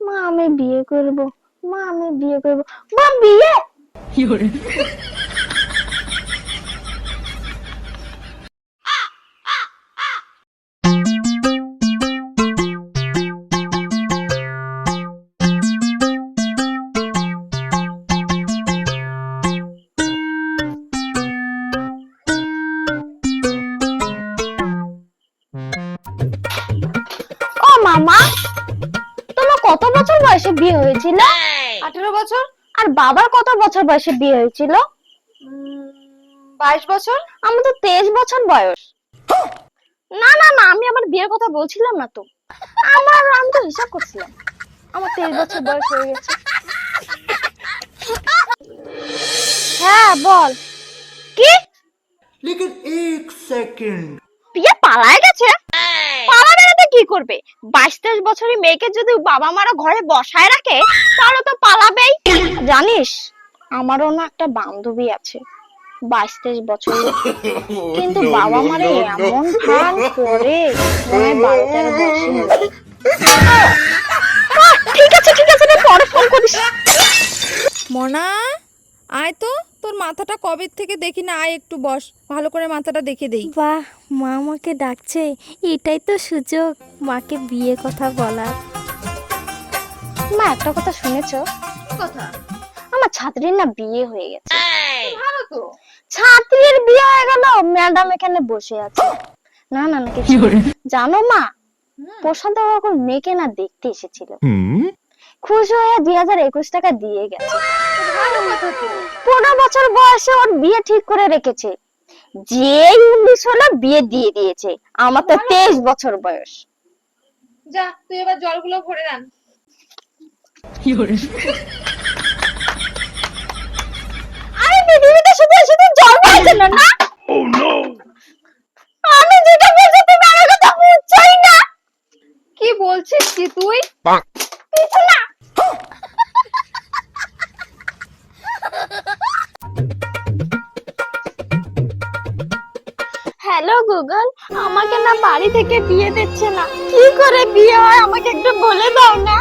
মা আমি বিয়ে করব। মা আমি বিয়ে করব। মা বিয়ে! ও মামা! কত বছর বয়সে বিয়ে হয়েছিল? আঠেরো বছর? আর বাবার কত বছর বয়সে বিয়ে হয়েছিল? বাইশ বছর? আমার তো তেইশ বছর বয়স। না না না আমি আমার বিয়ের কথা বলছিলাম না তো। আমার আমি তো হিসাব করছিলাম। আমার তেইশ বছর বয়স হয়ে গেছে। হ্যাঁ বল। কি? এক সেকেন্ড। বিয়ে পালায় গেছে? করবে? বাইশ তেইশ বছরের মেয়েকে যদি বাবা মারা ঘরে বসায় রাখে তাহলে তো পালাবেই। জানিস আমারও না একটা বান্ধবী আছে বাইশ তেইশ বছরের। কিন্তু বাবা মারে এমন করে মনে বারো তেরো বছর ঠিক আছে ঠিক আছে রে, পরে ফোন করিস। মনা আয় তো। তোর মাথাটা কবে থেকে দেখি না আয় একটু বস ভালো করে মাথাটা দেখে দেই। বাহ মা আমাকে ডাকছে এটাই তো সুযোগ মাকে বিয়ে কথা বলার। মা একটা কথা শুনেছো? কথা? আমার ছাত্রীর না বিয়ে হয়ে গেছে। ভালো তো। ছাত্রীর বিয়ে হয়ে গেল ম্যাডাম এখানে বসে আছে। না না না কিছু জানো মা প্রসাদ এখন মেয়েকে না দেখতে এসেছিল। খুশি হয়ে দুই হাজার একুশ টাকা দিয়ে গেছে। পনেরো বছর বয়সে ওর বিয়ে ঠিক করে রেখেছে। যে উনিশ হলো বিয়ে দিয়ে দিয়েছে। আমার তো তেইশ বছর বয়স। যা তুই এবার জলগুলো ভরে আন আরে পৃথিবীতে শুধু শুধু জল পাইছে না না? আমি যেটা বলছি তুমি আমার কথা বুঝছই না। কি বলছিস কি তুই? হ্যালো গুগল, আমাকে না বাড়ি থেকে বিয়ে দিচ্ছে না। কি করে বিয়ে হয় আমাকে একটু বলে দাও না।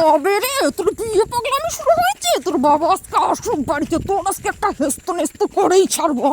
তবে রে, তোর বিয়ে পাগলামি শুরু হয়েছে? তোর বাবা আজকে আসুক বাড়িতে, তোর আজকে একটা হেস্ত নেস্ত করেই ছাড়বো